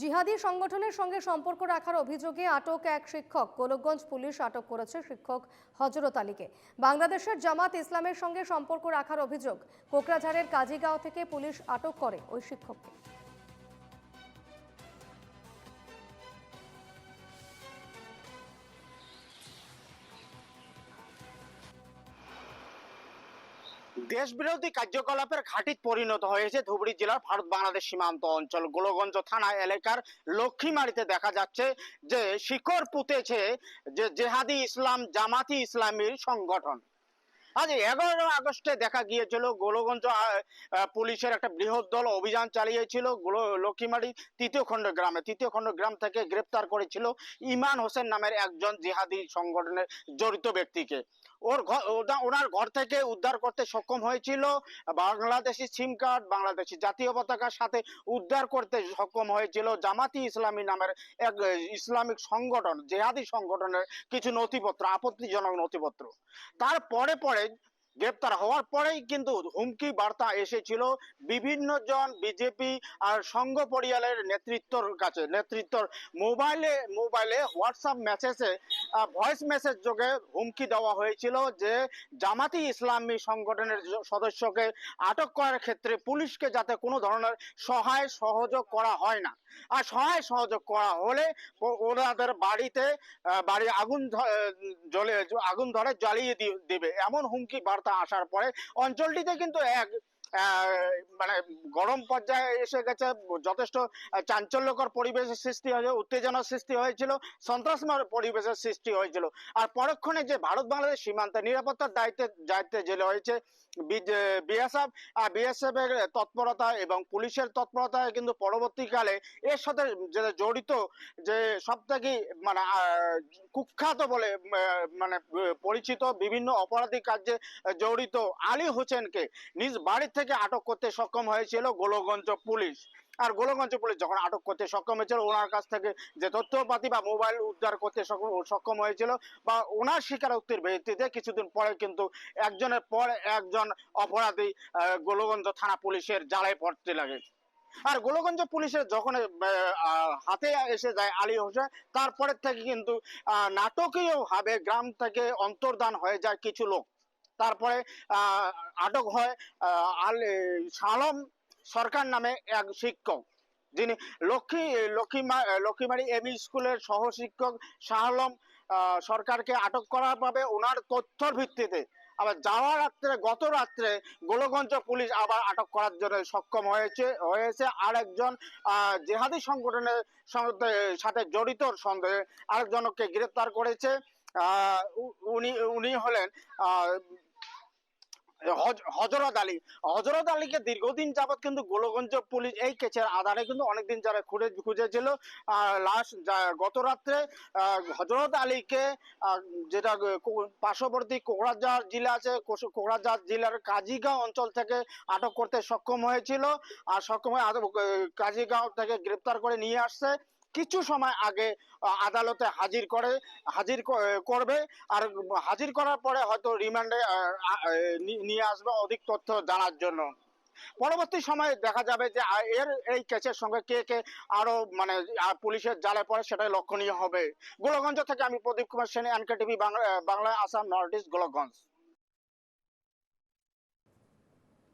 জিহাদি সংগঠনের সঙ্গে সম্পর্ক রাখার অভিযোগে আটক এক শিক্ষক। গোলকগঞ্জ পুলিশ আটক করেছে শিক্ষক হজরত আলীকে। বাংলাদেশের জামাত ইসলামের সঙ্গে সম্পর্ক রাখার অভিযোগ। কোকরাঝাড়ের কাজীগাঁও থেকে পুলিশ আটক করে ওই শিক্ষককে। দেশবিরোধী কার্যকলাপের ঘাঁটিত পরিণত হয়েছে ধুবড়ী জেলার ভারত বাংলাদেশ সীমান্ত অঞ্চল। গোলগঞ্জ থানা এলাকার লক্ষ্মীমারিতে দেখা যাচ্ছে যে শিকড় পুঁতেছে যে জেহাদি ইসলাম, জামাতি ইসলামীর সংগঠন। আজ এগারো আগস্টে দেখা গিয়েছিল, গোলগঞ্জ পুলিশের একটা বৃহৎ দল অভিযান চালিয়েছিল লক্ষ্মীমারি তৃতীয় খণ্ড গ্রামে। তৃতীয় খণ্ড গ্রাম থেকে গ্রেপ্তার করেছিল ইমান হোসেন নামের একজন জিহাদি সংগঠনের জড়িত ব্যক্তিকে। ওর ওনার ঘর থেকে উদ্ধার করতে সক্ষম হয়েছিল। বাংলাদেশি সিম কার্ড, বাংলাদেশি জাতীয় পতাকার সাথে উদ্ধার করতে সক্ষম হয়েছিল জামাতি ইসলামী নামের এক ইসলামিক সংগঠন, জেহাদি সংগঠনের কিছু নথিপত্র, আপত্তিজনক নথিপত্র। তারপরে পরে গ্রেপ্তার হওয়ার পরেই কিন্তু হুমকি বার্তা এসেছিল বিভিন্ন জন বিজেপি আর সংঘ পরিয়ালের নেতৃত্বর কাছে, নেতৃত্বর মোবাইলে মোবাইলে হোয়াটসঅ্যাপ মেসেজে ভয়েস মেসেজ যোগে হুমকি দেওয়া হয়েছিল যে জামাতি ইসলামী সংগঠনের সদস্যকে আটক করার ক্ষেত্রে পুলিশকে যাতে কোনো ধরনের সহায় সহযোগ করা হয় না। আর সহায় সহযোগ করা হলে ওনাদের বাড়িতে বাড়ি আগুন জ্বলে, আগুন ধরে জ্বালিয়ে দিবে। এমন হুমকি বার্তা আসার পরে অঞ্চলটিতে কিন্তু এক মানে গরম পর্যায়ে এসে গেছে, যথেষ্ট চাঞ্চল্যকর পরিবেশের সৃষ্টি হয়েছে, উত্তেজনার সৃষ্টি হয়েছিল, সন্ত্রাসময় পরিবেশের সৃষ্টি হয়েছিল। আর পরক্ষণে যে ভারত বাংলাদেশ সীমান্তে নিরাপত্তার দায়িত্বে দায়িত্বে জেলে হয়েছে বিএসএফ, আর বিএসএফ এর তৎপরতা এবং পুলিশের তৎপরতায় কিন্তু পরবর্তীকালে এর সাথে যে জড়িত যে সব থেকে মানে কুখ্যাত বলে মানে পরিচিত বিভিন্ন অপরাধী কার্যে জড়িত আলী হোসেনকে নিজ বাড়ি থেকে আটক করতে সক্ষম হয়েছিল গোলগঞ্জ পুলিশ। আর গোলগঞ্জ পুলিশ যখন আটক করতে সক্ষম হয়েছিল ওনার কাছ থেকে যে তথ্যপাতি বা মোবাইল উদ্ধার করতে সক্ষম হয়েছিল বা ওনার স্বীকারোক্তির ভিত্তিতে কিছুদিন পরে কিন্তু একজনের পর একজন অপরাধী গোলগঞ্জ থানা পুলিশের জ্বালায় পড়তে লাগে। আর গোলগঞ্জ পুলিশের যখন হাতে এসে যায় আলী হোসেন তারপরে থেকে কিন্তু আহ, নাটকীয় ভাবে গ্রাম থেকে অন্তর্ধান হয়ে যায় কিছু লোক। তারপরে আটক হয় আল সালম সরকার নামে এক শিক্ষক। যিনি লক্ষ্মী, লক্ষ্মীমা লক্ষ্মীবাড়ি এমই স্কুলের সহ শিক্ষক শাহ আলম সরকারকে আটক করা পাবে ওনার তথ্যর ভিত্তিতে আবার যাওয়ার রাত্রে, গত রাত্রে গোলগঞ্জ পুলিশ আবার আটক করার জন্য সক্ষম হয়েছে হয়েছে। আর একজন জেহাদি সংগঠনের সাথে জড়িত সন্দেহে আরেকজনকে গ্রেপ্তার করেছে। উনি উনি হলেন হজরত আলী। হজরত আলীকে দীর্ঘদিন যাবৎ কিন্তু গোলগঞ্জ পুলিশ এই কেচের আধারে কিন্তু অনেকদিন যারা খুঁজে খুঁজেছিল। লাস্ট গত রাত্রে হজরত আলীকে যেটা পার্শ্ববর্তী কোকরাঝাড় জেলা আছে কোকরাঝাড় জেলার কাজীগাঁও অঞ্চল থেকে আটক করতে সক্ষম হয়েছিল। আর সক্ষম হয়ে কাজীগাঁও থেকে গ্রেপ্তার করে নিয়ে আসছে। কিছু সময় আগে আদালতে হাজির করে, হাজির করবে। আর হাজির করার পরে হয়তো রিমান্ডে নিয়ে আসবে অধিক তথ্য জানার জন্য। পরবর্তী সময়ে দেখা যাবে যে এর, এই কেসের সঙ্গে কে কে আরও মানে পুলিশের জালে পড়ে সেটাই লক্ষণীয় হবে। গোলগঞ্জ থেকে আমি Pradip Kumar Saini NK TV Bangla Bangla Assam north east Golganj